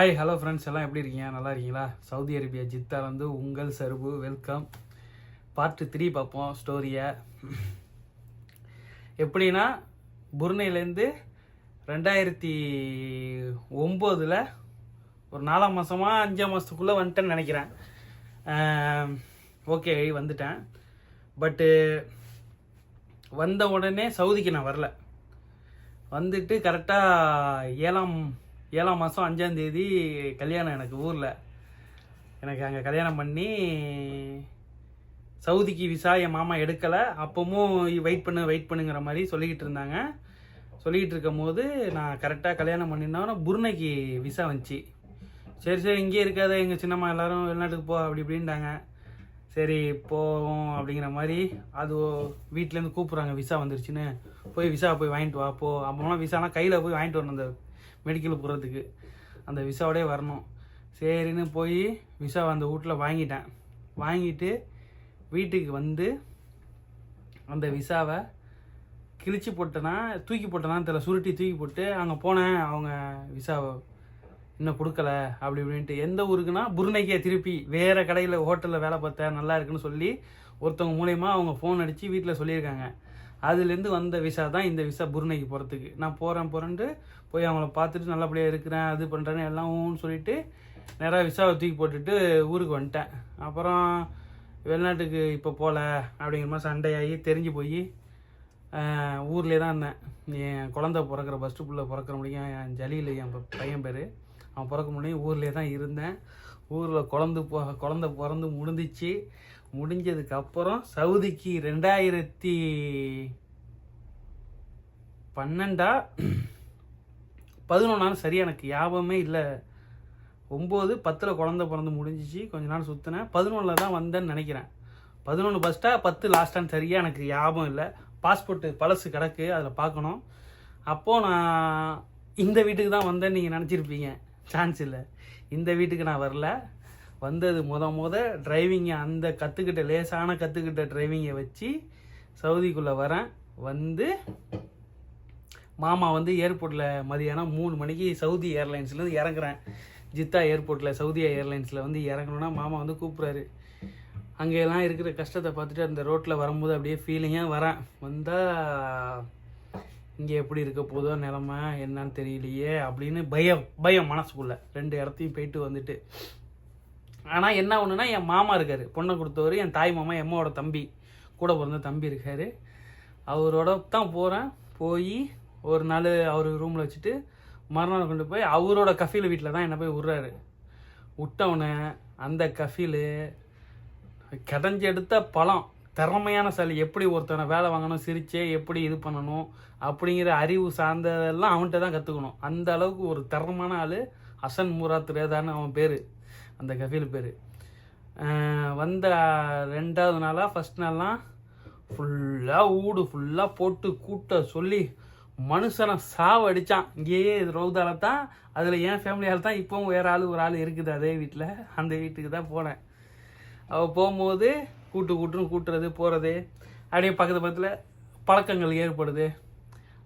Hi hello friends எல்லாம் எப்படி இருக்கீங்க? நல்லா இருக்கீங்களா? சவுதி அரேபியா ஜித்தாலேருந்து உங்கள் சருபு. வெல்கம் பார்ட் த்ரீ பார்ப்போம். ஸ்டோரியை எப்படின்னா புருனையிலேருந்து ரெண்டாயிரத்தி ஒம்போதில் ஒரு நாலாம் மாதமா அஞ்சாம் மாதத்துக்குள்ளே வந்துட்டேன்னு நினைக்கிறேன். ஓகே வந்துட்டேன். பட்டு வந்த உடனே சவுதிக்கு நான் வரல. வந்துட்டு கரெக்டாக ஏழாம் ஏழாம் மாதம் அஞ்சாந்தேதி கல்யாணம் எனக்கு ஊரில். எனக்கு அங்கே கல்யாணம் பண்ணி சவுதிக்கு விசா என் மாமா எடுக்கலை. அப்பவும் வெயிட் பண்ணு வெயிட் பண்ணுங்கிற மாதிரி சொல்லிக்கிட்டு இருந்தாங்க. சொல்லிக்கிட்டு இருக்கும் போது நான் கரெக்டாக கல்யாணம் பண்ணினோன்னா புருணைக்கு விசா வந்துச்சு. சரி சரி இங்கே இருக்காத எங்கள் சின்னம்மா எல்லோரும் வெளிநாட்டுக்கு போ அப்படி இப்படின்ட்டாங்க. சரி போவோம் அப்படிங்கிற மாதிரி அது வீட்டிலேருந்து கூப்பிட்றாங்க விசா வந்துருச்சுன்னு. போய் விசா போய் வாங்கிட்டு வா போ. அப்புறமா விசாலாம் கையில் போய் வாங்கிட்டு வரணும் அந்த மெடிக்கல் போகிறதுக்கு அந்த விசாவோடய வரணும். சரின்னு போய் விசா அந்த வீட்டில் வாங்கிட்டேன். வாங்கிட்டு வீட்டுக்கு வந்து அந்த விசாவை கிழிச்சு போட்டேன்னா தூக்கி போட்டேன்னா தெரியல. சுருட்டி தூக்கி போட்டு அங்கே போனேன். அவங்க விசாவை இன்னும் கொடுக்கல. அப்படி இப்படின்ட்டு எந்த ஊருக்குன்னா புருனைக்கே திருப்பி வேறு கடையில் ஹோட்டலில் வேலை பார்த்தேன். நல்லா இருக்குன்னு சொல்லி ஒருத்தவங்க மூலயமா அவங்க ஃபோன் அடித்து வீட்டில் சொல்லியிருக்காங்க. அதுலேருந்து வந்த விசா தான் இந்த விசா புருனைக்கு போகிறதுக்கு நான் போகிறேன் போகிறேன்ட்டு போய் அவங்கள பார்த்துட்டு நல்லபடியாக இருக்கிறேன் அது பண்ணுறேன்னு எல்லாம் சொல்லிட்டு நேராக விசாவை தூக்கி போட்டுட்டு ஊருக்கு வந்துட்டேன். அப்புறம் வெளிநாட்டுக்கு இப்போ போகல அப்படிங்கிற மாதிரி சண்டையாகி தெரிஞ்சு போய் ஊர்லேயே தான் இருந்தேன். என் குழந்த பிறக்கிற ஃபஸ்ட்டு பிள்ளை பிறக்கிற முடியும். என் ஜலியில் என் பையன் பேர். அவன் பிறக்க முடியும். ஊர்லேயே தான் இருந்தேன். ஊரில் குழந்து பொ குழந்த பிறந்து முடிஞ்சிச்சு. முடிஞ்சதுக்கு அப்புறம் சவுதிக்கு ரெண்டாயிரத்தி பன்னெண்டா? பதினொன்றாலும் சரியா எனக்கு ஞாபகமே இல்லை. ஒம்பது பத்தில் குழந்த பிறந்து முடிஞ்சிச்சு. கொஞ்ச நாள் சுற்றினேன் பதினொன்றில் தான் வந்தேன்னு நினைக்கிறேன். பதினொன்று ஃபஸ்ட்டாக பத்து லாஸ்ட்டான்னு சரியாக எனக்கு ஞாபகம் இல்லை. பாஸ்போர்ட்டு பழசு கிடக்கு அதில் பார்க்கணும் அப்போது நான் இந்த வீட்டுக்கு தான் வந்தேன்னு நீங்கள் நினச்சிருப்பீங்க. சான்ஸ் இல்லை. இந்த வீட்டுக்கு நான் வரல. வந்தது முத முத டிரைவிங்கை அந்த கற்றுக்கிட்ட லேசான கற்றுக்கிட்ட டிரைவிங்கை வச்சு சவுதிக்குள்ளே வரேன். வந்து மாமா வந்து ஏர்போர்ட்டில் மதியானம் மூணு மணிக்கு சவுதி ஏர்லைன்ஸ்லேருந்து இறங்குறேன். ஜித்தா ஏர்போர்ட்டில் சவுதியா ஏர்லைன்ஸில் வந்து இறங்கணுன்னா மாமா வந்து கூப்பிட்றாரு. அங்கெல்லாம் இருக்கிற கஷ்டத்தை பார்த்துட்டு அந்த ரோட்டில் வரும்போது அப்படியே ஃபீலிங்காக வரேன். வந்தால் இங்கே எப்படி இருக்க போதோ நிலமை என்னன்னு தெரியலையே அப்படின்னு பயம் பயம் மனசுக்குள்ளே. ரெண்டு இடத்தையும் போயிட்டு வந்துட்டு. ஆனால் என்ன ஒன்றுனா என் மாமா இருக்கார். பொண்ணை கொடுத்தவர் என் தாய் மாமா எம்மாவோட தம்பி. கூட பிறந்த தம்பி இருக்கார். அவரோட தான் போகிறேன் போய் ஒரு நாள் அவர் ரூமில் வச்சுட்டு மறுநாள் கொண்டு போய் அவரோட கஃபீல் வீட்டில் தான் என்னை போய் விட்றாரு. விட்டவுனே அந்த கஃபீலு கடைஞ்செடுத்த பழம் திறமையான சளி. எப்படி ஒருத்தனை வேலை வாங்கணும் சிரிச்சே எப்படி இது பண்ணணும் அப்படிங்கிற அறிவு சார்ந்ததெல்லாம் அவன்கிட்ட தான் கற்றுக்கணும் அந்த அளவுக்கு ஒரு திறமான ஆள் அசன் மூராத் ரேதான்னு அவன் பேர். அந்த கஃபீல் பேர். வந்த ரெண்டாவது நாளாக ஃபஸ்ட் நாள்லாம் ஃபுல்லாக ஊடு ஃபுல்லாக போட்டு கூட்ட சொல்லி மனுஷனை சாவடிச்சான். இங்கேயே ரவுதால தான் அதில் என் ஃபேமிலியால் தான் இப்போவும் வேறு ஆள் ஒரு ஆள் இருக்குது அதே வீட்டில் அந்த வீட்டுக்கு தான் போனேன். அவள் போகும்போது கூட்டு கூட்டுன்னு கூட்டுறது போகிறது அப்படியே பக்கத்து பக்கத்தில் பழக்கங்கள் ஏற்படுது.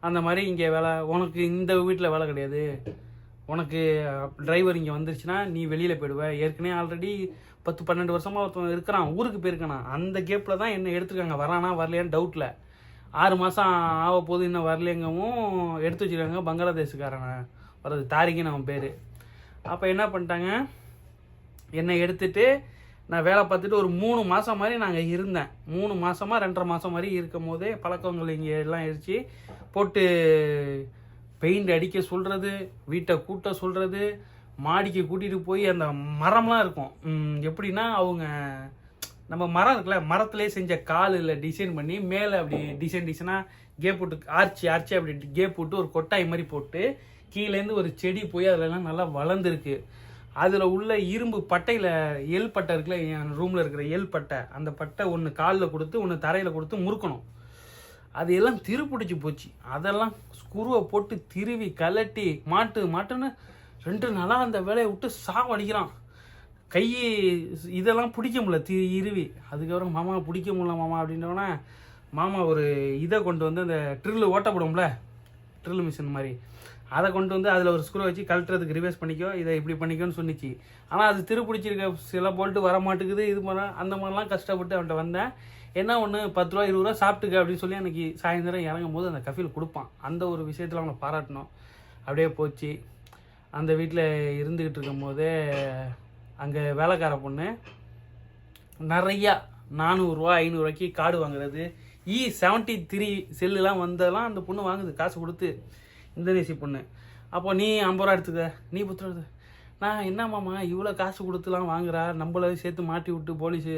அந்த மாதிரி இங்கே வேலை உனக்கு இந்த வீட்டில் வேலை கிடையாது. உனக்கு டிரைவர் இங்கே வந்துருச்சுன்னா நீ வெளியில் போயிடுவ. ஏற்கனவே ஆல்ரெடி பத்து பன்னெண்டு வருஷமாக ஒருத்தன் இருக்கிறான். ஊருக்கு போயிருக்கானா. அந்த கேப்பில் தான் என்ன எடுத்துருக்காங்க. வரானா வரலையான்னு டவுட்டில் ஆறு மாதம் ஆக போது இன்னும் வரலையங்கவும் எடுத்து வச்சுருக்காங்க பங்களாதேஷுக்காரனை வர்றது தாரிகின்னு அவன் பேர். அப்போ என்ன பண்ணிட்டாங்க? என்னை எடுத்துட்டு நான் வேலை பார்த்துட்டு ஒரு மூணு மாதம் மாதிரி நாங்கள் இருந்தேன். மூணு மாதமாக ரெண்டரை மாதம் மாதிரி இருக்கும் போதே பழக்கங்கள் இங்கே எல்லாம் இருந்துச்சு போட்டு பெயிண்ட் அடிக்க சொல்கிறது வீட்டை கூட்ட சொல்கிறது மாடிக்கு கூட்டிகிட்டு போய் அந்த மரம்லாம் இருக்கும். எப்படின்னா அவங்க நம்ம மரம் இருக்குல்ல மரத்துலேயே செஞ்ச காலில் டிசைன் பண்ணி மேலே அப்படி டிசைன் டிசைனாக கேப் போட்டு ஆர்ச்சி ஆர்ச்சி அப்படி கேப் போட்டு ஒரு கொட்டாய் மாதிரி போட்டு கீழேருந்து ஒரு செடி போய் அதிலலாம் நல்லா வளர்ந்துருக்கு. அதில் உள்ள இரும்பு பட்டையில் எல் பட்டை இருக்குல்ல என் ரூமில் இருக்கிற எல் பட்டை அந்த பட்டை ஒன்று காலில் கொடுத்து ஒன்று தரையில் கொடுத்து முறுக்கணும். அது எல்லாம் திருப்பிடிச்சு போச்சு. அதெல்லாம் குருவை போட்டு திருவி கலட்டி மாட்டு மாட்டுன்னு ரெண்டு நாளாக அந்த வேலையை விட்டு சாவடிக்கிறான். கை இதெல்லாம் பிடிக்க முடியல தி இருவி அதுக்கப்புறம் மாமா பிடிக்க முடியல மாமா அப்படின்னோடனே மாமா ஒரு இதை கொண்டு வந்து அந்த ட்ரில்லு ஓட்டப்படும்ல ட்ரில் மிஷின் மாதிரி. அதை கொண்டு வந்து அதில் ஒரு ஸ்க்ரூ வச்சு கழட்டுறதுக்கு ரிவர்ஸ் பண்ணிக்கோ இதை இப்படி பண்ணிக்கோன்னு சொன்னிச்சு. ஆனால் அது திரு பிடிச்சிருக்க சில போல்ட்டு வர மாட்டேங்குது இது பண்ண அந்த மாதிரிலாம் கஷ்டப்பட்டு அவன்கிட்ட வந்தேன். என்ன ஒன்று பத்து ரூபா இருபது ரூபா சாப்பிட்டுக்க அப்படின்னு சொல்லி அன்றைக்கி சாயந்தரம் இறங்கும் போது அந்த கஃபில் கொடுப்பான். அந்த ஒரு விஷயத்தில் அவனை பாராட்டணும். அப்படியே போச்சு. அந்த வீட்டில் இருந்துக்கிட்டு இருக்கும் போதே அங்கே வேலைக்கார பொண்ணு நிறையா நானூறுரூவா ஐநூறுரூவாய்க்கு கார்டு வாங்குறது. இ செவன்ட்டி த்ரீ செல்லுலாம் வந்ததெல்லாம் அந்த பொண்ணு வாங்குது. காசு கொடுத்து. இந்தோனேசிய பொண்ணு. அப்போ நீ ஐம்பது ரூபா எடுத்துக்க. நீ பத்து ரூபா நான் என்ன மாமா இவ்வளோ காசு கொடுத்துலாம் வாங்குறா? நம்மள சேர்த்து மாட்டி விட்டு போலீஸு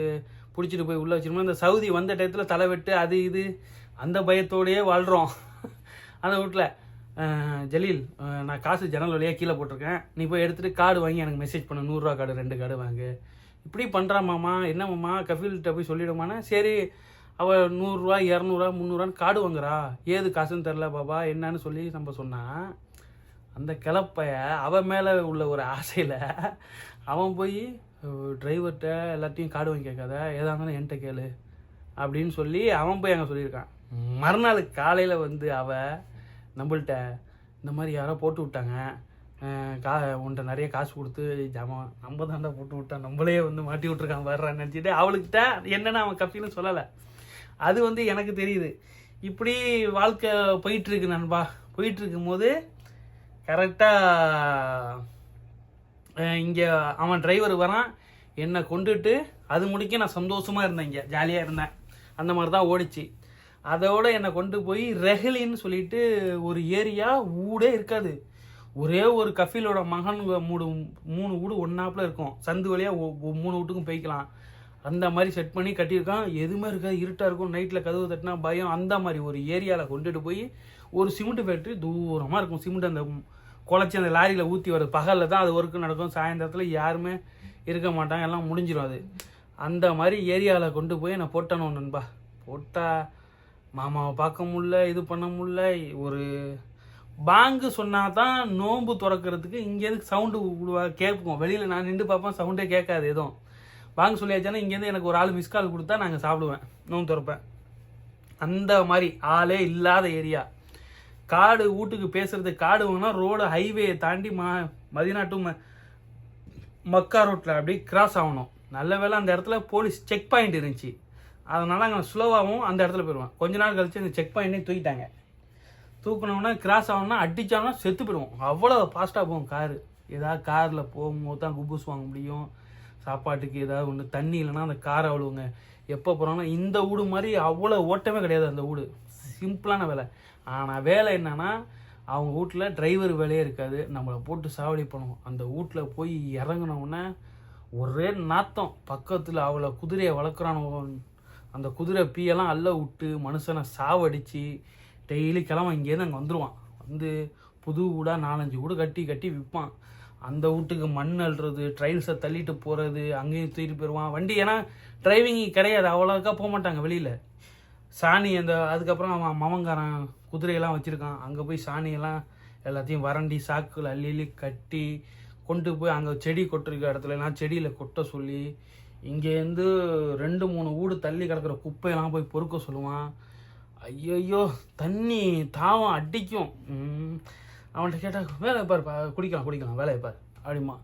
பிடிச்சிட்டு போய் உள்ளே வச்சிருக்கோம். இந்த சவுதி வந்த டயத்தில் தலை வெட்டு அது இது அந்த பயத்தோடயே வாழ்கிறோம் அந்த வீட்டில் ஜலீல் நான் காசு ஜன்னல் வழியாக கீழே போட்டிருக்கேன். நீ போய் எடுத்துகிட்டு கார்டு வாங்கி எனக்கு மெசேஜ் பண்ணு. நூறுரூவா கார்டு ரெண்டு கார்டு வாங்கு. இப்படி பண்ணுறா மாமா. என்ன மாமா? கஃபீல்கிட்ட போய் சொல்லிவிடுமானா சரி அவள் நூறுரூவா இரநூறுவா முந்நூறுவான்னு கார்டு வாங்குறா. ஏது காசுன்னு தெரில பாபா. என்னன்னு சொல்லி நம்ம சொன்னால் அந்த கிளப்பைய அவன் மேலே உள்ள ஒரு ஆசையில் அவன் போய் டிரைவர்கிட்ட எல்லாத்தையும் கார்டு வாங்கி கேட்காத ஏதா இருந்தாலும் என்கிட்ட கேளு அப்படின்னு சொல்லி அவன் போய் அங்கே சொல்லியிருக்கான். மறுநாள் காலையில் வந்து அவ நம்மள்கிட்ட இந்த மாதிரி யாரோ போட்டு விட்டாங்க. கா உன்ட்ட நிறைய காசு கொடுத்து ஜாமான் நம்ம தாண்டா போட்டு விட்டான். நம்மளே வந்து மாட்டி விட்ருக்கான் வர்றான்னு நினச்சிட்டு அவளுக்கிட்ட என்னென்னு அவன் கப்பின்னு சொல்லலை. அது வந்து எனக்கு தெரியுது. இப்படி வாழ்க்கை போயிட்டுருக்கு நண்பா. போயிட்டுருக்கும் போது கரெக்டாக இங்கே அவன் டிரைவர் வரான். என்னை கொண்டுட்டு அது முடிக்க நான் சந்தோஷமாக இருந்தேன் இங்கே. ஜாலியாக இருந்தேன். அந்த மாதிரி தான் ஓடிச்சு. அதோட என்னை கொண்டு போய் ரெஹலின்னு சொல்லிட்டு ஒரு ஏரியா ஊடே இருக்காது. ஒரே ஒரு கஃபீலோட மகன் மூணு மூணு வீடு ஒன்றாப்புல இருக்கும். சந்து வழியாக மூணு வீட்டுக்கும் போய்க்கலாம். அந்த மாதிரி செட் பண்ணி கட்டியிருக்கான். எதுவுமே இருக்காது இருட்டாக இருக்கும். நைட்டில் கதவு தட்டினா பயம். அந்த மாதிரி ஒரு ஏரியாவில் கொண்டுட்டு போய் ஒரு சிமெண்ட் ஃபேக்ட்ரி தூரமாக இருக்கும். சிமெண்ட் அந்த குழச்சி அந்த லாரியில் ஊற்றி வருது பகலில் தான் அது ஒர்க்கு நடக்கும். சாயந்தரத்தில் யாருமே இருக்க மாட்டாங்க. எல்லாம் முடிஞ்சிடும் அது. அந்த மாதிரி ஏரியாவில் கொண்டு போய் நான் போட்டானோ நண்பா. போட்டால் மாமாவை பார்க்க முடில இது பண்ண முடில ஒரு பாங்கு சொன்னால் தான் நோன்பு திறக்கிறதுக்கு இங்கேருந்து சவுண்டு விடுவா கேட்போம். வெளியில் நான் நின்று பார்ப்பேன் சவுண்டே கேட்காது எதுவும். பாங்கு சொல்லியாச்சுன்னா இங்கேருந்து எனக்கு ஒரு ஆள் மிஸ் கால் கொடுத்தா நாங்கள் சாப்பிடுவேன். நோன்பு திறப்பேன். அந்த மாதிரி ஆளே இல்லாத ஏரியா காடு வீட்டுக்கு பேசுறது காடு வேணா ரோடு ஹைவே தாண்டி மா மதினா டு ம மக்கா ரோட்டில் அப்படியே கிராஸ் ஆகணும். நல்ல வேளை அந்த இடத்துல போலீஸ் செக் பாயிண்ட் இருந்துச்சு. அதனால் அங்கே ஸ்லோவாகவும் அந்த இடத்துல போயிடுவேன். கொஞ்ச நாள் கழிச்சு அந்த செக் பாயிண்ட்டே தூக்கிட்டாங்க. தூக்கினோம்னா கிராஸ் ஆகணும்னா அடித்தாங்கன்னா செத்து போயிடுவோம் அவ்வளோ ஃபாஸ்ட்டாக போகும் காரு ஏதாவது காரில் போகும்போது தான் குபூஸ் வாங்க முடியும். சாப்பாட்டுக்கு ஏதாவது ஒன்று தண்ணி இல்லைன்னா அந்த காரை அவ்வளோங்க எப்போ போகிறோன்னா இந்த வீடு மாதிரி அவ்வளோ ஓட்டமே கிடையாது அந்த வீடு. சிம்பிளான வேலை. ஆனால் வேலை என்னென்னா அவங்க வீட்டில் டிரைவர் வேலையே இருக்காது. நம்மளை போட்டு சாவடி பண்ணுவோம் அந்த வீட்டில் போய் இறங்குனோடனே ஒரே நாத்தம். பக்கத்தில் அவளை குதிரையை வளர்க்குறானோ அந்த குதிரை பீயெல்லாம் அள்ள விட்டு மனுஷனை சாவடிச்சு டெய்லி கிளம்ப இங்கேருந்து அங்கே வந்துடுவான் வந்து புது வீடாக நாலஞ்சு வீடு கட்டி கட்டி விற்பான். அந்த வீட்டுக்கு மண் அள்ளுறது ட்ரைல்ஸை தள்ளிட்டு போகிறது அங்கேயும் தூக்கிட்டு போயிடுவான் வண்டி ஏன்னா டிரைவிங் கிடையாது. அவ்வளோக்கா போக மாட்டாங்க வெளியில். சாணி அந்த அதுக்கப்புறம் அவன் மமங்காரன் குதிரையெல்லாம் வச்சுருக்கான். அங்கே போய் சாணியெல்லாம் எல்லாத்தையும் வறண்டி சாக்குல அள்ளி அள்ளி கட்டி கொண்டு போய் அங்கே செடி கொட்டிருக்க இடத்துலலாம் செடியில் கொட்ட சொல்லி இங்கேருந்து ரெண்டு மூணு வீடு தள்ளி கிடக்கிற குப்பையெல்லாம் போய் பொறுக்க சொல்லுவான். ஐயோ தண்ணி தாவம் அடிக்கும். அவன்கிட்ட கேட்டால் வேலை பாரு குடிக்கலாம் குடிக்கலாம் வேலையை பாரு அப்படிமா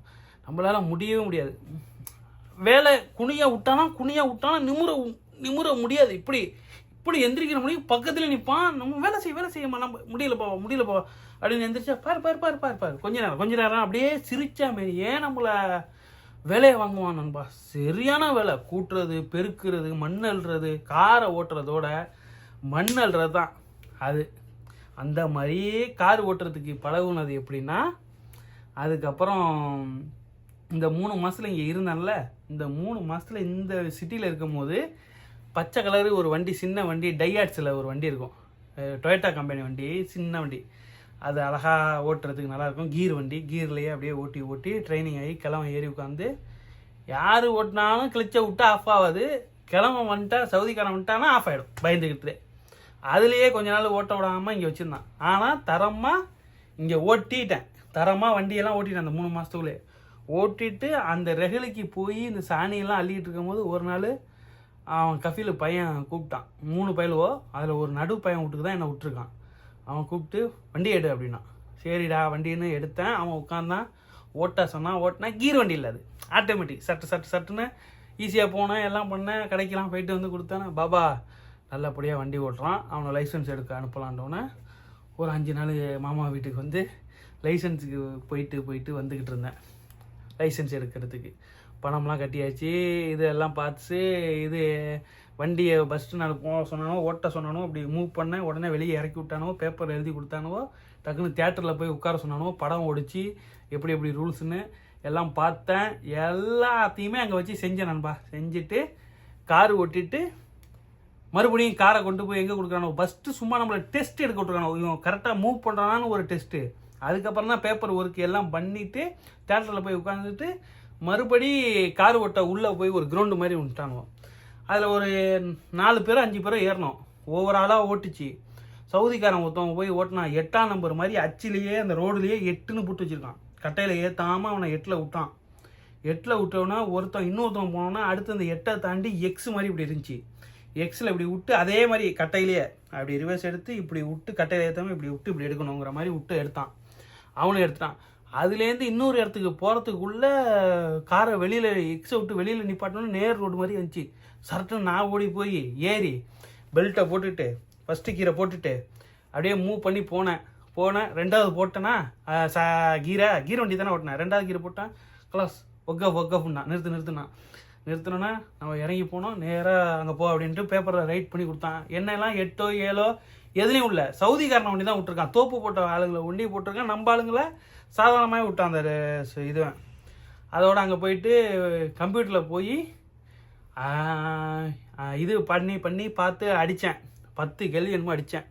நம்மளால் முடியவே முடியாது. வேலை குனியை விட்டானா குனிய விட்டானா நிமுற நிமுற முடியாது. இப்படி இப்படி எந்திரிக்கிற முடியும். பக்கத்தில் நிற்பான் நம்ம வேலை செய்ய வேலை செய்யமா நம்ம முடியலப்பா முடியலப்பா அப்படின்னு எந்திரிச்சா பாரு பாரு பாரு பாரு பாரு. கொஞ்ச நேரம் கொஞ்ச நேரம் அப்படியே சிரிச்சா மாரி. ஏன் நம்மளை வேலையை வாங்குவான் நண்பா? சரியான வேலை. கூட்டுறது பெருக்கிறது மண் அள்ளுறது காரை ஓட்டுறதோட மண் அள்ளுறது தான். அது. அந்த மாதிரியே கார் ஓட்டுறதுக்கு பழகுனது எப்படின்னா அதுக்கப்புறம் இந்த மூணு மாதத்தில் இங்கே இருந்தேன்ல இந்த மூணு மாதத்தில் இந்த சிட்டியில் இருக்கும் போது பச்சை கலரு ஒரு வண்டி சின்ன வண்டி டையாட்ஸில் ஒரு வண்டி இருக்கும். டொயட்டா கம்பெனி வண்டி சின்ன வண்டி. அது அழகாக ஓட்டுறதுக்கு நல்லாயிருக்கும் கீர் வண்டி கீர்லேயே அப்படியே ஓட்டி ஓட்டி ட்ரைனிங் ஆகி கிளம்ப ஏறி உட்காந்து யார் ஓட்டினாலும் கிழிச்ச விட்டு ஆஃப் ஆகாது. கிளம்ப வந்துட்டா சவுதிக்காரன் வந்துட்டானா ஆஃப் ஆகிடும் பயந்துக்கிட்டு அதுலேயே கொஞ்ச நாள் ஓட்ட விடாமல் இங்கே வச்சுருந்தான். ஆனால் தரமாக இங்கே ஓட்டிட்டேன். தரமாக வண்டியெல்லாம் ஓட்டிட்டேன் அந்த மூணு மாதத்துக்குள்ளே ஓட்டிட்டு அந்த ரெகலுக்கு போய் இந்த சாணியெல்லாம் அள்ளிக்கிட்டு இருக்கும்போது ஒரு நாள் அவன் கஃபீல் பையன் கூப்பிட்டான். மூணு பயலுவோ அதில் ஒரு நடு பையன் வீட்டுக்கு தான் என்னை விட்டுருக்கான். அவன் கூப்பிட்டு வண்டி எடு அப்படின்னா. சரிடா வண்டின்னு எடுத்தேன். அவன் உட்காந்தான் ஓட்ட சொன்னான் ஓட்டினா கீர் வண்டி இல்லை அது. ஆட்டோமேட்டிக் சட்டு சட்டு சட்டுன்னு ஈஸியாக போனேன் எல்லாம் பண்ணேன் கடைக்கெல்லாம் போயிட்டு வந்து கொடுத்தானே. பாபா நல்லபடியாக வண்டி ஓட்டுறான். அவனை லைசன்ஸ் எடுக்க அனுப்பலான்டோன்னே ஒரு அஞ்சு நாள் மாமா வீட்டுக்கு வந்து லைசன்ஸுக்கு போயிட்டு போயிட்டு வந்துக்கிட்டு இருந்தேன். லைசன்ஸ் எடுக்கிறதுக்கு. பணம்லாம் கட்டியாச்சு இதெல்லாம் பார்த்து இது வண்டியை ஃபஸ்ட்டு நான் போக சொன்னானோ ஓட்ட சொன்னானோ அப்படி மூவ் பண்ணேன் உடனே வெளியே இறக்கி விட்டானோ பேப்பர் எழுதி கொடுத்தானோ டக்குன்னு தேட்டரில் போய் உட்கார சொன்னானோ படம் ஓடிச்சு எப்படி எப்படி ரூல்ஸ்னு எல்லாம் பார்த்தேன். எல்லாத்தையுமே அங்கே வச்சு செஞ்சேன் நண்பா. செஞ்சுட்டு கார் ஓட்டிட்டு மறுபடியும் காரை கொண்டு போய் எங்கே கொடுக்குறானோ? ஃபஸ்ட்டு சும்மா நம்மளை டெஸ்ட் எடுக்க விட்ருக்கானோ இவன் கரெக்டாக மூவ் பண்ணுறானான்னு ஒரு டெஸ்ட்டு அதுக்கப்புறம் தான் பேப்பர் ஒர்க் எல்லாம் பண்ணிவிட்டு தேட்டரில் போய் உட்காந்துட்டு மறுபடி கார் ஓட்ட உள்ளே போய் ஒரு கிரவுண்டு மாதிரி விட்டானுவோம் அதில் ஒரு நாலு பேரும் அஞ்சு பேரோ ஏறினோம் ஓவராலாக ஓட்டுச்சு. சவுதிக்காரன் ஒருத்தவங்க போய் ஓட்டினா எட்டாம் நம்பர் மாதிரி அச்சிலேயே அந்த ரோடுலேயே எட்டுன்னு போட்டு வச்சுருக்கான். கட்டையில் ஏற்றாமல் அவனை எட்டில் விட்டான். எட்டில் விட்டவனா ஒருத்தன் இன்னொருத்தவன் போனோன்னா அடுத்து அந்த எட்டை தாண்டி எக்ஸ் மாதிரி இப்படி இருந்துச்சு. எக்ஸில் இப்படி விட்டு அதே மாதிரி கட்டையிலேயே அப்படி ரிவர்ஸ் எடுத்து இப்படி விட்டு கட்டையில் ஏற்றாமல் இப்படி விட்டு இப்படி எடுக்கணுங்கிற மாதிரி விட்டு எடுத்தான். அவனும் எடுத்துட்டான். அதுலேருந்து இன்னொரு இடத்துக்கு போகிறதுக்குள்ள காரை வெளியில் எக்ஸை விட்டு வெளியில் நிப்பாட்டணும்னு நேர் ரோடு மாதிரி இருந்துச்சு. சரட்டுன்னு நான் ஓடி போய் ஏறி பெல்ட்டை போட்டுட்டு ஃபஸ்ட்டு கீரை போட்டுட்டு அப்படியே மூவ் பண்ணி போனேன். போனேன். ரெண்டாவது போட்டேன்னா சா ச கீரை கீரை வண்டி தானே ஓட்டினேன். ரெண்டாவது கீரை போட்டேன் கிளாஸ் ஒக்க ஒக்கப்னா நிறுத்து நிறுத்துனா. நிறுத்தினோன்னா நம்ம இறங்கி போனோம். நேராக அங்கே போ அப்படின்ட்டு பேப்பரில் ரைட் பண்ணி கொடுத்தான். என்னெல்லாம் எட்டோ ஏழோ எதுலேயும் இல்லை. சவுதிக்காரனை வண்டி தான் விட்டுருக்கான். தோப்பு போட்ட ஆளுங்களை ஒண்டி போட்டிருக்கான். நம்ம ஆளுங்களை சாதாரணமாக விட்டான் அந்த இதுவன். அதோட அங்கே போயிட்டு கம்ப்யூட்டரில் போய் இது பண்ணி பண்ணி பார்த்து அடித்தேன் பத்து கேள்வி என்னமோ அடித்தேன்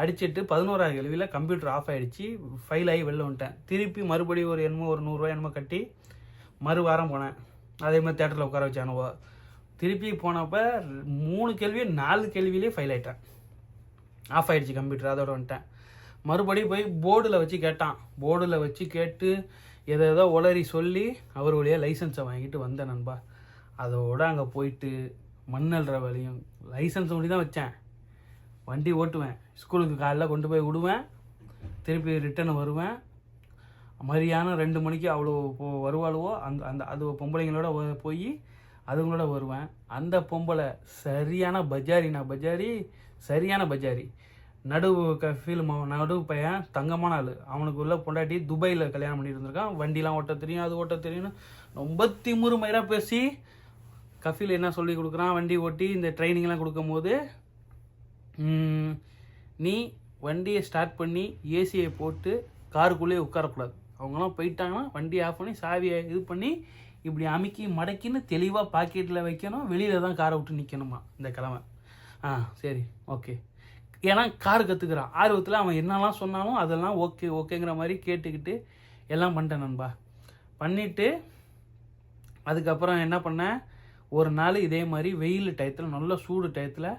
அடிச்சிட்டு பதினோராவது கேள்வியில் கம்ப்யூட்டர் ஆஃப் ஆகிடுச்சி ஃபைல் ஆகி வெளில வந்துட்டேன். திருப்பி மறுபடியும் ஒரு என்னமோ ஒரு நூறுரூவா என்னமோ கட்டி மறு வாரம் போனேன். அதே மாதிரி தேட்டரில் உட்கார வச்சானுவோ திருப்பி போனப்போ மூணு கேள்வியும் நாலு கேள்வியிலே ஃபைல் ஆயிட்டேன். ஆஃப் ஆகிடுச்சு கம்ப்யூட்டர். அதோட வந்துட்டேன். மறுபடியும் போய் போர்டில் வச்சு கேட்டான். போர்டில் வச்சு கேட்டு எதை ஏதோ உளறி சொல்லி அவர் வழியாக லைசன்ஸை வாங்கிட்டு வந்தேன் நண்பா. அதோட அங்கே போயிட்டு மண்ணல்ற வேலையும் லைசன்ஸ் ஒண்டி தான் வச்சேன். வண்டி ஓட்டுவேன். ஸ்கூலுக்கு காலைல கொண்டு போய் விடுவேன். திருப்பி ரிட்டர்ன் வருவேன். மதியானம் ரெண்டு மணிக்கு அவ்வளோ வருவாளுவோ அந்த அந்த அது பொம்பளைங்களோட போய் அதுங்களோட வருவேன். அந்த பொம்பளை சரியான பஜாரி நான். பஜாரி சரியான பஜாரி. நடுவு ஃபீல் நடு பையன் தங்கமான ஆள். அவனுக்கு உள்ள பொண்டாட்டி துபாயில் கல்யாணம் பண்ணிட்டு இருந்திருக்கான். வண்டிலாம் ஓட்ட தெரியும் அது ஓட்ட தெரியும்னு ரொம்ப திமுறு மயிராக பேசி கஃபீல் என்ன சொல்லி கொடுக்குறான்? வண்டி ஓட்டி இந்த ட்ரைனிங்லாம் கொடுக்கும்போது நீ வண்டியை ஸ்டார்ட் பண்ணி ஏசியை போட்டு காருக்குள்ளேயே உட்காரக்கூடாது. அவங்களாம் போயிட்டாங்கன்னா வண்டியை ஆஃப் பண்ணி சாவியை இது பண்ணி இப்படி அமுக்கி மடக்கின்னு தெளிவாக பாக்கெட்டில் வைக்கணும். வெளியில் தான் காரை விட்டு நிற்கணுமா இந்த கிழமை. ஆ சரி ஓகே ஏன்னா கார் கற்றுக்குறான் ஆர்வத்தில் அவன் என்னெல்லாம் சொன்னாலும் அதெல்லாம் ஓகே ஓகேங்கிற மாதிரி கேட்டுக்கிட்டு எல்லாம் பண்ணிட்டேன் நண்பா. பண்ணிவிட்டு அதுக்கப்புறம் என்ன பண்ணேன்? ஒரு நாள் இதே மாதிரி வெயில் டயத்தில் நல்ல சூடு டயத்தில்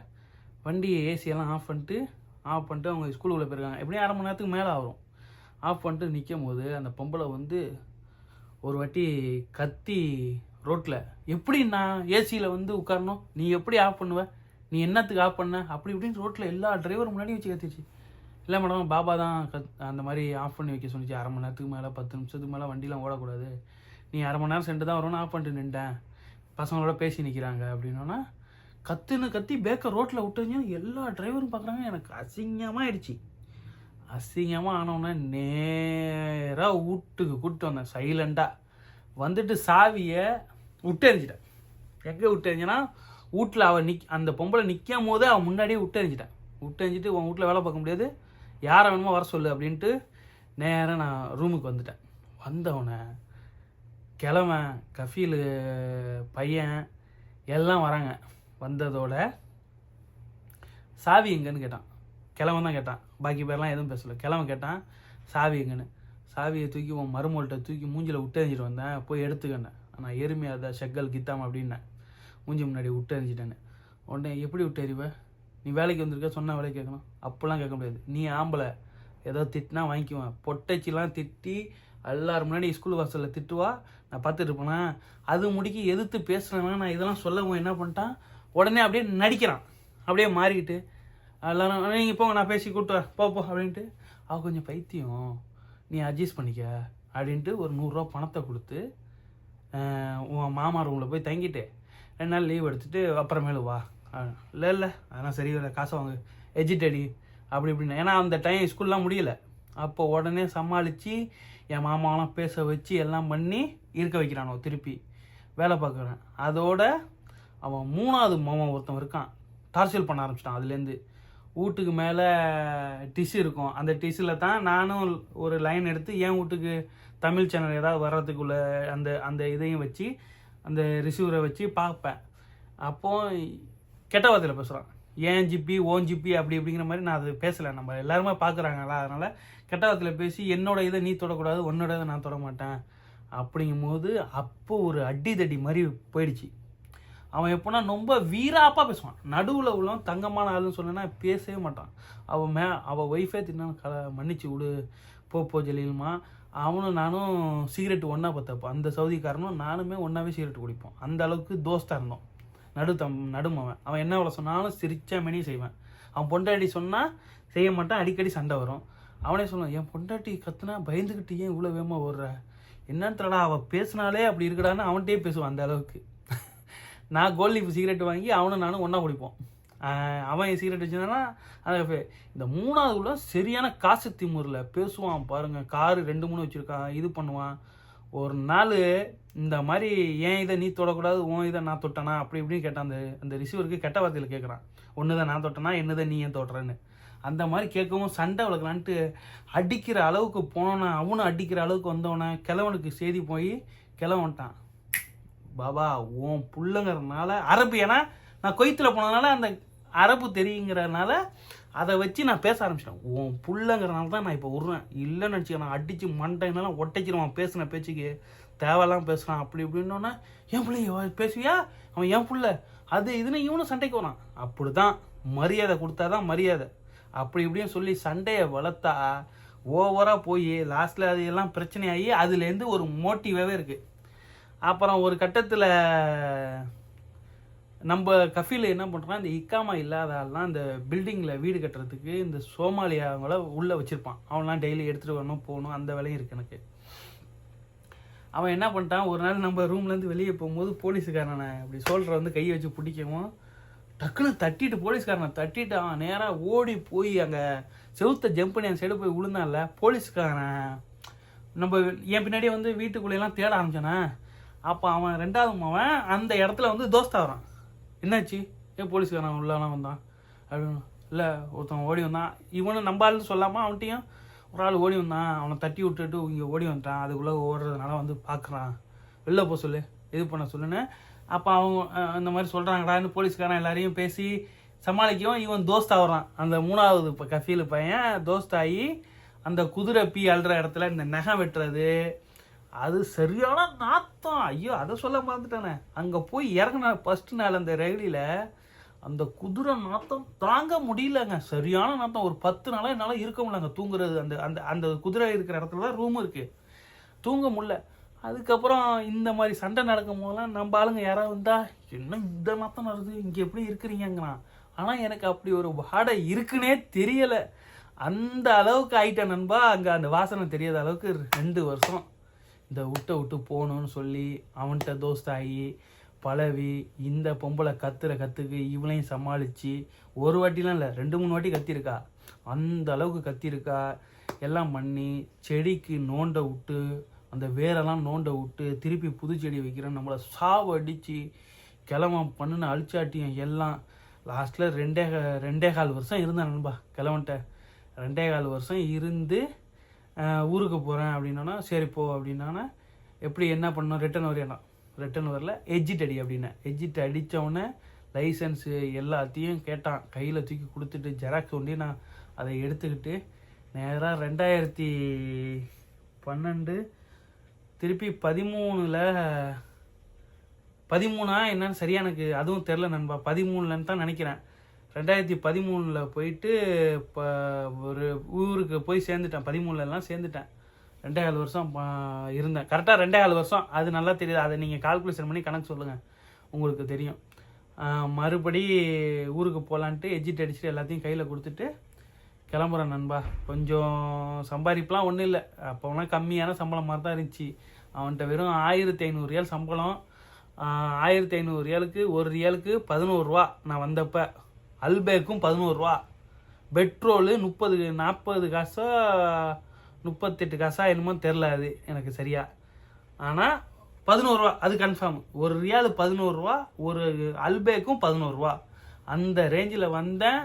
வண்டியை ஏசியெல்லாம் ஆஃப் பண்ணிட்டு ஆஃப் பண்ணிட்டு அவங்க ஸ்கூலுக்குள்ளே போயிருக்காங்க. எப்படியும் அரை மணி நேரத்துக்கு மேலே ஆகும். ஆஃப் பண்ணிட்டு நிற்கும் போது அந்த பொம்பளை வந்து ஒரு வாட்டி கத்தி ரோட்டில் எப்படி நான் ஏசியில் வந்து உட்காரணும்? நீ எப்படி ஆஃப் பண்ணுவ? நீ என்னத்துக்கு ஆஃப் பண்ண? அப்படி இப்படின்னு ரோட்டில் எல்லா டிரைவர் முன்னாடி வச்சு கத்திச்சு இல்லை மேடம் பாபா தான் கத் அந்த மாதிரி ஆஃப் பண்ணி வைக்க சொன்னிச்சு அரை மணி நேரத்துக்கு மேலே பத்து நிமிஷத்துக்கு மேலே வண்டிலாம் ஓடக்கூடாது. நீ அரை மணி நேரம் சென்று தான் வரும்னு ஆஃப் பண்ணிட்டு நின்ட்டேன். பசங்களோட பேசி நிற்கிறாங்க அப்படின்னோன்னா கத்துன்னு கத்தி பேக்கர் ரோட்டில் விட்டுங்க எல்லா டிரைவரும் பார்க்குறாங்க எனக்கு அசிங்கமாக ஆயிடுச்சு அசிங்கமாக ஆனவுடனே நேராக வீட்டுக்கு கூப்பிட்டு வந்தேன். சைலண்டாக வந்துட்டு சாவியை விட்டு எறிஞ்சிட்டேன் எங்கே விட்டு வீட்டில் அவள் நிக் அந்த பொம்பளை நிற்கும் போதே அவன் முன்னாடியே விட்டு எறிஞ்சிட்டேன் விட்டு எறிஞ்சிட்டு உன் வீட்டில் வேலை பார்க்க முடியாது. யாரை வேணுமோ வர சொல்லு அப்படின்ட்டு நேராக நான் ரூமுக்கு வந்துட்டேன். வந்தவனை கிழவன் கஃபீலு பையன் எல்லாம் வராங்க. வந்ததோட சாவி எங்கன்னு கேட்டான். கிழவன் தான் கேட்டான். பாக்கி பேர்லாம் எதுவும் பேசல. கிழவன் கேட்டான் சாவி எங்கன்னு? சாவியை தூக்கி உன் மருமகள்கிட்ட தூக்கி மூஞ்சில் விட்டு எறிஞ்சிட்டு வந்தேன். போய் எடுத்துக்கண்ணேன் நான் எருமையாக அதை செக்கல் கித்தாம் அப்படின்னேன். மூஞ்சி முன்னாடி விட்டு எறிஞ்சிட்டேன்னு உடனே எப்படி விட்டு எறிவ நீ வேலைக்கு வந்திருக்க சொன்ன வேலைக்கு கேட்கணும். அப்போல்லாம் கேட்க முடியாது. நீ ஆம்பளை. ஏதோ திட்டினா வாங்கிக்குவேன். பொட்டைச்சிலாம் திட்டி எல்லாரும் முன்னாடி ஸ்கூல் வாசலில் திட்டுவா. நான் பார்த்துட்டு இருப்பேனா? அது முடிக்கி எதிர்த்து பேசுகிறேன்னா நான் இதெல்லாம் சொல்லவும் என்ன பண்ணிட்டான்? உடனே அப்படியே நடிக்கிறான். அப்படியே மாறிக்கிட்டு எல்லாரும் நீங்கள் போங்க நான் பேசி கூப்பிட்டு போ போ. அப்படின்ட்டு அவள் கொஞ்சம் பைத்தியம். நீ அட்ஜஸ்ட் பண்ணிக்க. அப்படின்ட்டு ஒரு நூறுரூவா பணத்தை கொடுத்து உன் மாமா ரூமில் போய் தங்கிட்டு ரெண்டு நாள் லீவ் எடுத்துட்டு அப்புறமேலு வா. இல்லை இல்லை. அதெல்லாம் சரி இல்லை காசை வாங்க. எஜிட்டடி அப்படி இப்படின்னு. ஏன்னா அந்த டைம் ஸ்கூல்லாம் முடியல. அப்போ உடனே சமாளித்து என் மாமாவெலாம் பேச வச்சு எல்லாம் பண்ணி இருக்க வைக்கிறானோ திருப்பி. வேலை பார்க்குறேன். அதோட அவன் மூணாவது மாமன் ஒருத்தன் இருக்கான். டார்ச்சல் பண்ண ஆரம்பிச்சிட்டான் அதுலேருந்து. வீட்டுக்கு மேலே டிஷ் இருக்கும். அந்த டிஷ்ஷில் தான் நானும் ஒரு லைன் எடுத்து என் வீட்டுக்கு தமிழ் சேனல் ஏதாவது வர்றதுக்குள்ள அந்த அந்த இதையும் வச்சு அந்த ரிசீவரை வச்சு பார்ப்பேன். அப்போது கெட்ட வார்த்தையில் பேசுகிறான் ஏன் ஜிப்பி ஓன் ஜிப்பி அப்படி அப்படிங்கிற மாதிரி நான் அது பேசலை. நம்ம எல்லாருமே பார்க்குறாங்களா அதனால் கெட்ட வார்த்தையில் பேசி என்னோட இதை நீ தொடக்கூடாது உன்னோட இதை நான் தொட மாட்டேன் அப்படிங்கும்போது அப்போ ஒரு அடி தடி மாதிரி போயிடுச்சு. அவன் எப்போனா ரொம்ப வீராப்பாக பேசுவான். நடுவில் உள்ளவன் தங்கமான ஆளுன்னு சொன்னா பேசவே மாட்டான். அவன் மே அவள் ஒய்ஃபே தின்னா கல மன்னிச்சு விடு. போப்போ போ ஜலீல்மா அவனும் நானும் சிகரெட் ஒன்றா பார்த்தப்போ அந்த சவுதிக்காரனும் நானுமே ஒன்றாவே சிகரெட் குடிப்போம். அந்த அளவுக்கு தோஸ்தாக இருந்தோம். நடு தம் நடுமவன் அவன். என்ன வேலை சொன்னாலும் சிரிச்சா மணி செய்வேன். அவன் பொண்டாட்டி சொன்னால் செய்ய மாட்டான் அடிக்கடி சண்டை வரும். அவனே சொல்லுவான் என் பொண்டாட்டி கத்துனா பயந்துக்கிட்டு ஏன் இவ்வளோ வேகமாக ஓடுற? என்னன்னு தெரியலடா அவள் பேசினாலே அப்படி இருக்கடான்னு அவன்கிட்டயே பேசுவான் அந்த அளவுக்கு. நான் கோல்டி சிகரெட் வாங்கி அவனும் நானும் ஒன்றா குடிப்போம். அவன் சிகரெட் வச்சிருந்தானா அது இந்த மூணாவது உள்ள சரியான காசு திமுறில் பேசுவான் பாருங்கள் காரு ரெண்டு மூணு வச்சுருக்கான் இது பண்ணுவான். ஒரு நாள் இந்த மாதிரி ஏன் இதை நீ தொடக்கூடாது? உன் இதை நான் தொட்டனா? அப்படி இப்படின்னு கேட்டான் அந்த அந்த ரிசீவருக்கு கெட்ட வார்த்தையில் கேட்குறான் ஒன்று தான் நான் தொட்டனா? என்னதை நீ ஏன் தொட்டுறேன்னு அந்த மாதிரி கேட்கவும் சண்டை வளர்க்கலான்ட்டு அடிக்கிற அளவுக்கு போனோன்னே அவனும் அடிக்கிற அளவுக்கு வந்தவனே கிழவனுக்கு செய்தி போய் கிளவன்ட்டான் பாபா உன் புள்ளங்கிறதுனால அரபு ஏன்னா நான் கொய்த்தில் போனதுனால அந்த அரபு தெரியுங்கிறதுனால அதை வச்சு நான் பேச ஆரம்பிச்சிட்டேன். உன் புள்ளங்கிறனால தான் நான் இப்போ விட்றேன் இல்லைன்னு வச்சுக்க நான் அடித்து மண்டைனாலும் ஒட்டைச்சிருவான் பேசின பேச்சுக்கு. தேவையெல்லாம் பேசுகிறான் அப்படி இப்படின்னோன்னா என் பிள்ளை பேசுவியா? அவன் என் புள்ள? அது இதுன்னு இவனும் சண்டைக்கு வரான். அப்படி தான் மரியாதை கொடுத்தா தான் மரியாதை. அப்படி இப்படின்னு சொல்லி சண்டையை வளர்த்தா ஓவராக போய் லாஸ்ட்டில் அது எல்லாம் பிரச்சனையாகி அதுலேருந்து ஒரு மோட்டிவாகவே இருக்குது அப்புறம் ஒரு கட்டத்தில் நம்ம கஃபியில் என்ன பண்ணுறான் இந்த இக்காமா இல்லாத ஆள்லாம் இந்த பில்டிங்கில் வீடு கட்டுறதுக்கு இந்த சோமாலியாவங்கள உள்ளே வச்சுருப்பான். அவன்லாம் டெய்லி எடுத்துகிட்டு வரணும் போகணும் அந்த வேலையும் இருக்கு எனக்கு. அவன் என்ன பண்ணிட்டான் ஒரு நாள் நம்ம ரூம்லேருந்து வெளியே போகும்போது போலீஸுக்காரனை அப்படி சோல்டரை வந்து கையை வச்சு பிடிக்கவும் டக்குன்னு தட்டிட்டு போலீஸ்காரனை தட்டிட்டு அவன் நேராக ஓடி போய் அங்கே செவுத்த ஜம்ப் பண்ணி அந்த சைடு போய் விழுந்தான்ல போலீஸ்காரன் நம்ம என் பின்னாடியே வந்து வீட்டுக்குள்ளேலாம் தேட ஆரம்பிச்சானே? அப்போ அவன் ரெண்டாவது அவன் அந்த இடத்துல வந்து தோஸ்தாகிறான் என்னாச்சு? ஏன் போலீஸ்காரன் உள்ளலாம் வந்தான்? அப்படின்னு. இல்லை ஒருத்தன் ஓடி வந்தான். இவனும் நம்ம சொல்லாமல் அவன்கிட்டையும் ஒரு ஆள் ஓடி வந்தான். அவனை தட்டி விட்டுட்டு இங்கே ஓடி வந்துட்டான். அதுக்குள்ளே ஓடுறதுனால வந்து பார்க்குறான். வெளில போக சொல்லு. இது பண்ண சொல்லுன்னு. அப்போ அவங்க இந்த மாதிரி சொல்கிறாங்கடான்னு போலீஸ்காரன் எல்லாரையும் பேசி சமாளிக்கவும் இவன் தோஸ்த் வரான் அந்த மூணாவது இப்போ கஃபீல் பையன் தோஸ்தாகி அந்த குதிரை பீ அழுற இடத்துல இந்த நகை வெட்டுறது அது சரியான நாத்தம். ஐயோ அதை சொல்ல மறந்துட்டானே. அங்கே போய் இறங்கின ஃபர்ஸ்ட் நாள் அந்த ரயிலில் அந்த குதிரை நாத்தம் தாங்க முடியலங்க. சரியான நாத்தம். ஒரு பத்து நாளாக என்னால் இருக்க முடியல அங்கே தூங்குறது அந்த அந்த அந்த குதிரை இருக்கிற இடத்துல தான் ரூம் இருக்குது தூங்க முடில அதுக்கப்புறம் இந்த மாதிரி சண்டை நடக்கும் போதெல்லாம் நம்ம ஆளுங்க யாராவது இருந்தால் என்ன இந்த நாத்தம் நடக்குது இங்கே எப்படி இருக்கிறீங்கங்கண்ணா ஆனால் எனக்கு அப்படி ஒரு வாடை இருக்குன்னே தெரியலை. அந்த அளவுக்கு ஆயிட்டேன் நண்பா. அங்கே அந்த வாசனை தெரியாத அளவுக்கு ரெண்டு வருஷம். இந்த விட்ட விட்டு போகணும்னு சொல்லி அவன்கிட்ட தோஸ்தாகி பழவி இந்த பொம்பளை கத்துற கத்துக்கு இவளையும் சமாளித்து ஒரு வாட்டிலாம் இல்லை ரெண்டு மூணு வாட்டி கத்திருக்கா. அந்த அளவுக்கு கத்திருக்கா. எல்லாம் பண்ணி செடிக்கு நோண்ட விட்டு அந்த வேரெல்லாம் நோண்ட விட்டு திருப்பி புது செடி வைக்கிறேன் நம்மளை சாவு அடித்து கிழம பண்ணுன அழிச்சாட்டியும் எல்லாம் லாஸ்ட்டில் ரெண்டே ரெண்டே கால் வருஷம் இருந்தேன் நண்பா கிழவன்ட்ட. ரெண்டே கால் வருஷம் இருந்து ஊருக்கு போகிறேன் அப்படின்னா சரி போ அப்படின்னா எப்படி என்ன பண்ணணும்? ரிட்டன் வரையனா ரிட்டன் வரல எஜிட் அடி அப்படின்னேன் எஜிட் அடித்தவொடனே லைசன்ஸு எல்லாத்தையும் கேட்டான். கையில் தூக்கி கொடுத்துட்டு ஜெராக்ஸ் ஒண்டி நான் அதை எடுத்துக்கிட்டு நேராக ரெண்டாயிரத்தி பன்னெண்டு திருப்பி பதிமூணில் பதிமூணா என்னன்னு சரியா எனக்கு அதுவும் தெரில நண்பா. பதிமூணுலன்னு தான் நினைக்கிறேன். ரெண்டாயிரத்தி பதிமூணில் போயிட்டு இப்போ ஒரு ஊருக்கு போய் சேர்ந்துட்டேன். பதிமூணுலலாம் சேர்ந்துட்டேன். ரெண்டே வருஷம் இருந்தேன். கரெக்டாக ரெண்டே கால் வருஷம். அது நல்லா தெரியுது. அதை நீங்கள் கால்குலேஷன் பண்ணி கணக்கு சொல்லுங்கள் உங்களுக்கு தெரியும். மறுபடி ஊருக்கு போகலான்ட்டு எஜிட் அடிச்சுட்டு எல்லாத்தையும் கையில் கொடுத்துட்டு கிளம்புறேன் நண்பா. கொஞ்சம் சம்பாதிப்புலாம் ஒன்றும் இல்லை. அப்போலாம் கம்மியான சம்பளம் மாதிரி தான் இருந்துச்சு. அவன்கிட்ட வெறும் ஆயிரத்தி ஐநூறு ரியால் சம்பளம். ஆயிரத்தி ஐநூறு ரியாலுக்கு ஒரு ரியாலுக்கு பதினோருவா நான் வந்தப்போ. அல்பேக்கும் பதினோருவா பெட்ரோலு முப்பது நாற்பது காசா முப்பத்தெட்டு காசா என்னமோ தெரில அது எனக்கு சரியா. ஆனால் பதினோருவா அது கன்ஃபார்ம் ஒரு ரியாது பதினோருவா ஒரு அல்பேக்கும் பதினோருவா அந்த ரேஞ்சில் வந்தேன்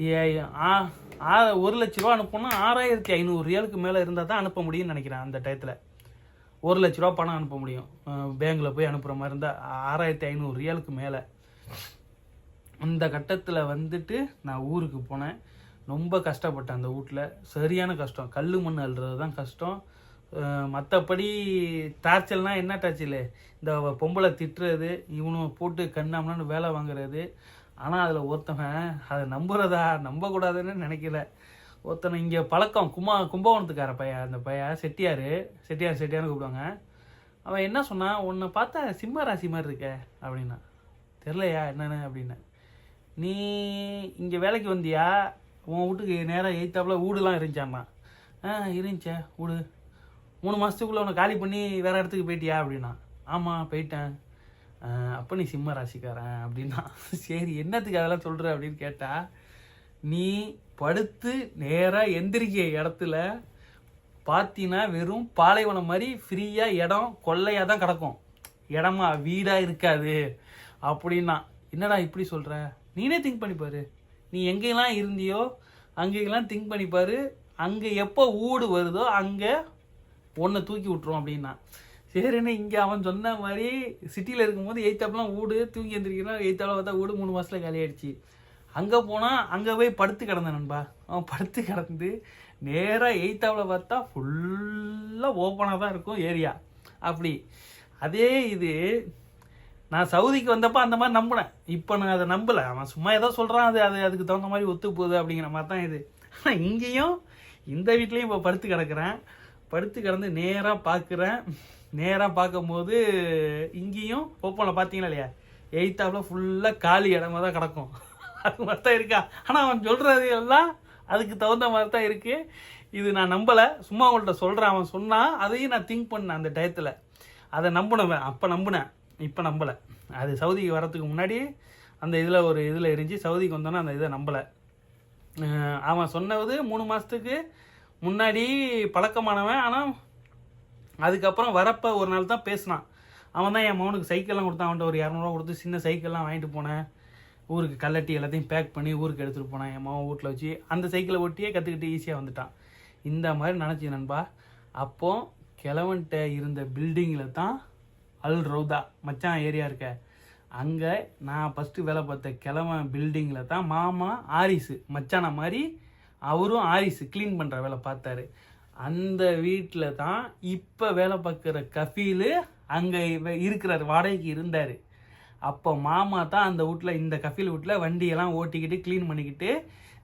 ஏ- ஆ- ஆ- ஒரு லட்ச ரூபா அனுப்பணும் ஆறாயிரத்தி ஐநூறு ரியாலுக்கு மேலே இருந்தால் தான் அனுப்ப முடியும்னு நினைக்கிறேன் அந்த டயத்தில். ஒரு லட்ச ரூபா பணம் அனுப்ப முடியும். பேங்கில் போய் அனுப்புகிற மாதிரி இருந்தால் ஆறாயிரத்தி ஐநூறு ரியாலுக்கு மேலே. அந்த கட்டத்தில் வந்துட்டு நான் ஊருக்கு போனேன். ரொம்ப கஷ்டப்பட்டேன் அந்த வீட்டில் சரியான கஷ்டம். கல் மண் அள்ளுறது தான் கஷ்டம் மற்றபடி டார்ச்சல்னால் என்ன டார்ச்சல் இந்த பொம்பளை திட்டுறது இவனும் போட்டு கண்ணாமனு வேலை வாங்குறது. ஆனால் அதில் ஒருத்தவன் அதை நம்புறதா? நம்பக்கூடாதுன்னு நினைக்கல. ஒருத்தனை இங்கே பழக்கம் கும்மா கும்பகோணத்துக்கார பையன் அந்த பையன் செட்டியார். செட்டியார் செட்டியார்னு கூப்பிடுவாங்க. அவன் என்ன சொன்னான்? உன்னை பார்த்தா சிம்ம ராசி மாதிரி இருக்க அப்படின்னா. தெரிலையா என்னென்னு? அப்படின்னு. நீ இங்கே வேலைக்கு வந்தியா? உன் வீட்டுக்கு நேராக எய்த்தாப்புல வீடுலாம் இருந்துச்சாம்மா ஆ இருந்துச்சே வீடு மூணு மாதத்துக்குள்ளே உன்னை காலி பண்ணி வேறு இடத்துக்கு போயிட்டியா அப்படின்னா. ஆமாம் போயிட்டேன். அப்போ நீ சிம்ம ராசிக்காரன் அப்படின்னா. சரி என்னத்துக்கு அதெல்லாம் சொல்கிற அப்படின்னு கேட்டால் நீ படுத்து நேராக எந்திரிக்க இடத்துல பார்த்தீங்கன்னா வெறும் பாலைவனம் மாதிரி ஃப்ரீயாக இடம் கொள்ளையாக தான் கிடக்கும். இடமா வீடாக இருக்காது. அப்படின்னா என்னடா இப்படி சொல்கிற நீனே திங்க் பண்ணிப்பாரு நீ எங்கெல்லாம் இருந்தியோ அங்கெல்லாம் திங்க் பண்ணி அங்கே எப்போ ஊடு வருதோ அங்கே ஒன்றை தூக்கி விட்ருவோம் அப்படின்னா. சரின்னு இங்கே அவன் சொன்ன மாதிரி சிட்டியில் இருக்கும்போது எய்த்தாப்லாம் வீடு தூங்கி எந்திரிக்கிறான் எய்த்தாப்பில் பார்த்தா வீடு மூணு மாதத்தில் காலியாயிடுச்சு அங்கே போனால் அங்கே போய் படுத்து கிடந்தேன் நண்பா. அவன் படுத்து கிடந்து நேராக எயித்தாவில் பார்த்தா ஃபுல்லாக ஓப்பனாக தான் இருக்கும் ஏரியா அப்படி. அதே இது நான் சவுதிக்கு வந்தப்போ அந்த மாதிரி நம்பினேன். இப்போ நான் அதை நம்பலை. அவன் சும்மா ஏதோ சொல்கிறான் அது அது அதுக்கு தகுந்த மாதிரி ஒத்து போகுது அப்படிங்கிற மாதிரி தான் இது. ஆனால் இங்கேயும் இந்த வீட்லேயும் இப்போ படுத்து கிடக்கிறேன். படுத்து கிடந்து நேராக பார்க்குறேன் நேராக பார்க்கும்போது இங்கேயும் ஓப்பனில் பார்த்தீங்களா இல்லையா? எயித்தாப்பில் ஃபுல்லாக காலி இடமா தான் கிடக்கும். அது மாதிரி தான் இருக்கா? ஆனால் அவன் சொல்கிறது எல்லாம் அதுக்கு தகுந்த மாதிரி தான் இருக்குது இது நான் நம்பலை. சும்மா அவங்கள்ட்ட சொல்கிறேன் அவன் சொன்னான் அதையும் நான் திங்க் பண்ணேன் அந்த டயத்தில். அதை நம்பினவன். அப்போ நம்பினேன். இப்போ நம்பலை. அது சவுதிக்கு வரத்துக்கு முன்னாடி அந்த இதில் ஒரு இதில் இருந்துச்சு. சவுதிக்கு வந்தோன்னே அந்த இதை நம்பலை. அவன் சொன்னது மூணு மாதத்துக்கு முன்னாடி பழக்கமானவன். ஆனால் அதுக்கப்புறம் வரப்போ ஒரு நாள் தான் பேசினான். அவன் தான் என் மகனுக்கு சைக்கிள்லாம் கொடுத்தான். அவன்கிட்ட ஒரு இரநூறுவா கொடுத்து சின்ன சைக்கிள்லாம் வாங்கிட்டு போனேன். ஊருக்கு கல்லட்டி எல்லாத்தையும் பேக் பண்ணி ஊருக்கு எடுத்துகிட்டு போனேன். என் மகன் வீட்டில் வச்சு அந்த சைக்கிளை ஒட்டியே கற்றுக்கிட்டு ஈஸியாக வந்துட்டான். இந்த மாதிரி நினச்சி நண்பா அப்போது கிழவன்கிட்ட இருந்த பில்டிங்கில் தான் அல் ரவுதா மச்சான் ஏரியா இருக்க. அங்கே நான் ஃபஸ்ட்டு வேலை பார்த்த கிழவன் பில்டிங்கில் தான் மாமா ஆரிஸு மச்சான மாதிரி அவரும் ஆரிஸு க்ளீன் பண்ணுற வேலை பார்த்தாரு. அந்த வீட்டில் தான் இப்போ வேலை பார்க்குற கஃபீலு அங்கே இருக்கிறார் வாடகைக்கு இருந்தார். அப்போ மாமா தான் அந்த வீட்டில் இந்த கஃபீல் வீட்டில் வண்டியெல்லாம் ஓட்டிக்கிட்டு க்ளீன் பண்ணிக்கிட்டு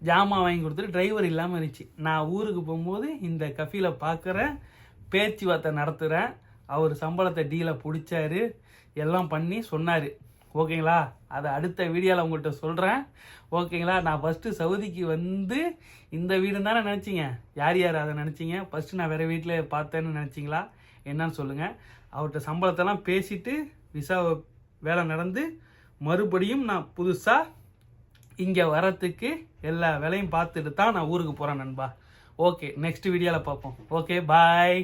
ஜாமான் வாங்கி கொடுத்துட்டு டிரைவர் இல்லாமல் இருந்துச்சு. நான் ஊருக்கு போகும்போது இந்த கஃபீலை பார்க்குறேன் பேச்சுவார்த்தை நடத்துகிறேன் அவர் சம்பளத்தை டீலை பிடிச்சாரு எல்லாம் பண்ணி சொன்னார். ஓகேங்களா? அதை அடுத்த வீடியோவில் உங்கள்கிட்ட சொல்கிறேன் ஓகேங்களா? நான் ஃபஸ்ட்டு சவுதிக்கு வந்து இந்த வீடு தானே நினச்சிங்க? யார் யார் அதை நினச்சிங்க? ஃபஸ்ட்டு நான் வேறு வீட்டில் பார்த்தேன்னு நினச்சிங்களா? என்னன்னு சொல்லுங்கள் அவர்கிட்ட சம்பளத்தெல்லாம் பேசிட்டு விசா வேலை நடந்து மறுபடியும் நான் புதுசாக இங்கே வரத்துக்கு எல்லா வேலையும் பார்த்துட்டு தான் நான் ஊருக்கு போகிறேன் நண்பா. ஓகே நெக்ஸ்ட் வீடியோவில் பார்ப்போம். Okay bye